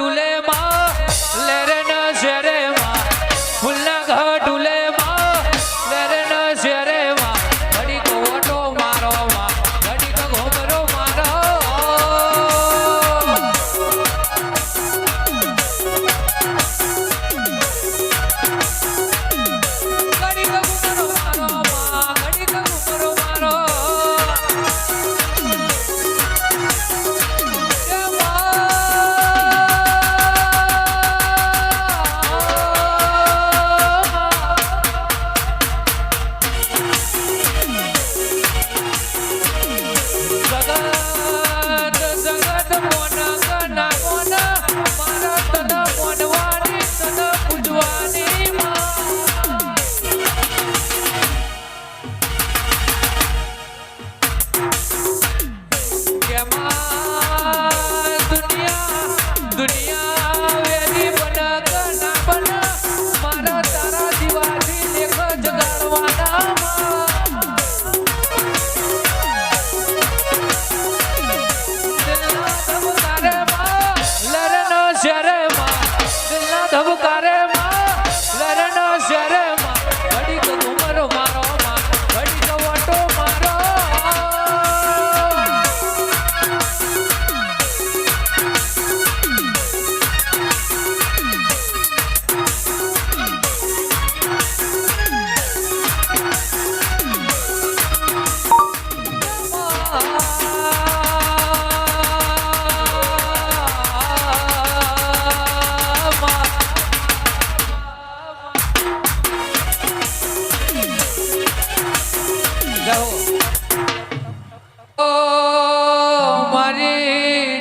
You.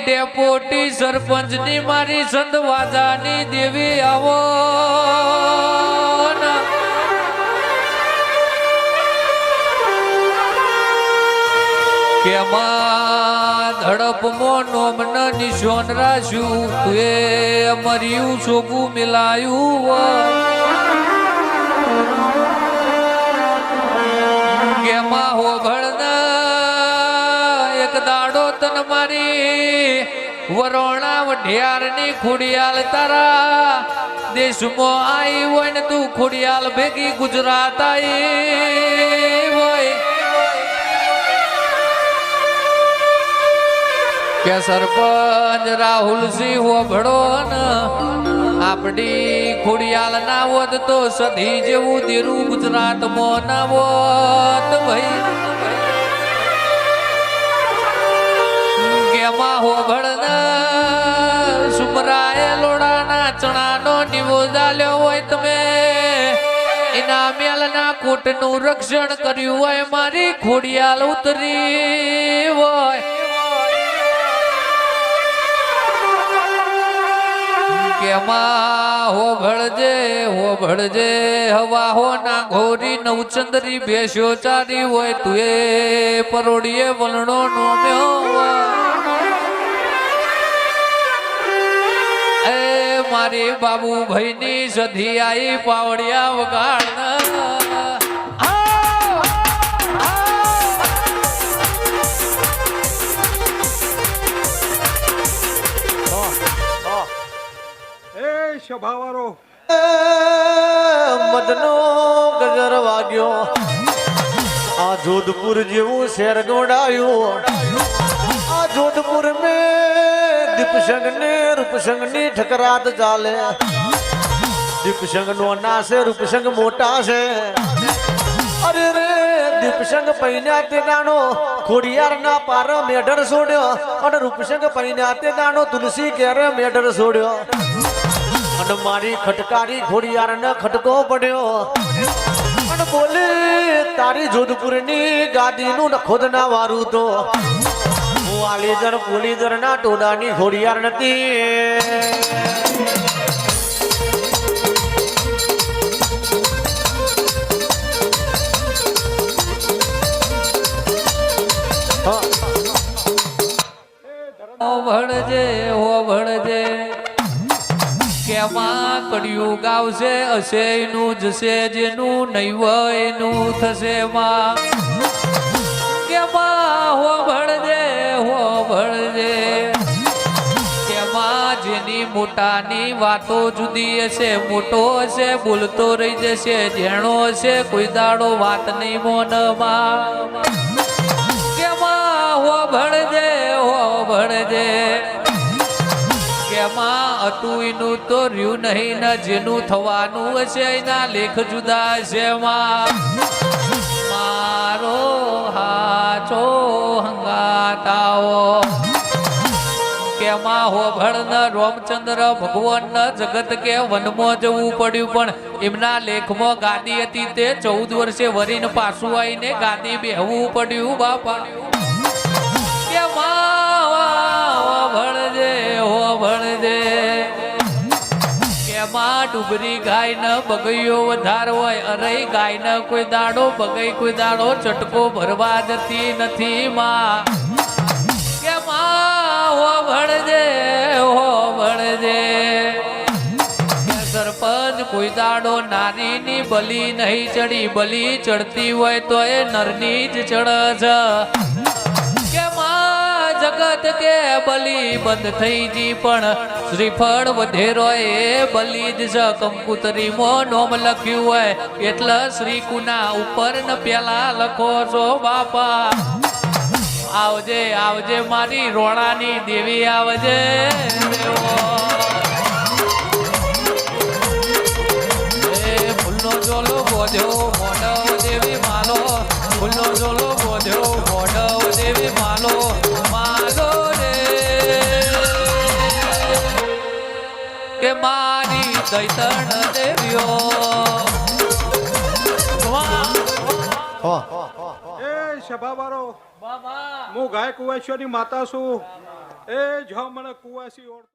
Deputy સરપંચની મારી સંતવાજાની દેવી આવો કેમાં ધડપમો નોમન નિશોન તુએ મર્યું સોગું મિલાયું કેમાં હોભળન એક દાડો તન મારી, વરોણા વઢિયારની ખુડિયાલ તારા દેશમાં આવી હોય ને તું ખુડિયાલ ભેગી ગુજરાત આવી હોય. કે સરપંચ રાહુલસિંહ હોભળો ને આપડી ખુડિયાલ ના હોત તો સધી જેવું દેરું ગુજરાતમાં ના હોત ભાઈ. કેમાં હોભળ સુમરાએ લોડાના ચણાનો ચાલ્યો હોય તમે. એના મેલના રક્ષણ કર્યું હોય, મારી ખોડિયાલ ઉતરી હોય. કેમાં હો ભળજે હો ભળજે હવા હો ના ઘોરી નવચંદરી બેસ્યો ચારી હોય, તું એ પરોડીએ વલણો નો હોય. મારી બાબુ ભાઈની સધી આઈ પાવડિયા વગાડ. એ સભાવાળો મદનો ગજર વાગ્યો. આ જોધપુર જેવું શેર ગોડાયું દીપસંગ ને રૂપસંગની ઠકરાત ચાલે. દીપસંગ નો છે રૂપસંગ મોટા છે. અરે રે, દીપસંગ પૈના તે દાણો ખોડિયાર ના પાર મેઢર છોડ્યો અને રૂપસંગ પૈના તે દાણો તુલસી કેરે મેઢર છોડ્યો અને મારી ખટકારી ઘોડિયાર ને ખટકો પડ્યો. અને બોલે, તારી જોધપુરની ગાદીનું નખોદ ના વારું તો હું પુલીધર ના ટોડાની ઘોડિયાર નથી ભણજે હો ભણજે કેમાં કડિયું ગાવશે હશે એનું જશે જેનું નહીં હોય એનું થશે માં. કેમાં હો ભણજે હો ભણજે કેમાં જેની મોટાની વાતો જુદી હશે, મોટો હશે, બોલતો રહી જશે જેણો હશે, કોઈ દાડો વાત નહીં મોનમાં. કેમાં હો ભણજે હો ભણજે કેમાં હતું એનું તો રહ્યું નહીં ને જેનું થવાનું હશે એના લેખ જુદા છે માં મારો હાચો હંગાતાઓ. કેમાં હોભળ રોમચંદ્ર ભગવાન જગત કે વનમાં જવું પડ્યું, પણ એમના લેખમાં ગાદી હતી તે ચૌદ વર્ષે વરીને પાછું આવીને ગાદી બેહવું પડ્યું, બાપા. કેમાં ડુબરી ગાય ન બગૈયો વધાર હોય અરે ગાય ન કોઈ દાડો બગઈ, કોઈ દાડો ચટકો ભરવા જતી નથી માં. કે માં, હો ભણજે હો ભણજે. સરપંચ કોઈ દાડો નારીની બલી નહીં ચડી, બલી ચડતી હોય તો એ નરની જ ચડ છે કે માં જગત કે બલી બંધ થઈ જી પણ શ્રીફળ વધેરો એ બલી જ કંકુતરી કંકુતરીમાં નોમ લખ્યું હોય. એટલે શ્રી કુના ઉપર ને પેલા લખો છો બાપા. આવજે આવજે મારી રોણાની દેવી આવજે. ફૂલનો જોલો બોધ્યો મોઢવ દૈતણ દેવ્યો. એ સભાવાળો બાબા. હું ગાય કુવાસીઓની માતા છું. એ જો મને કુવાસી ઓળખ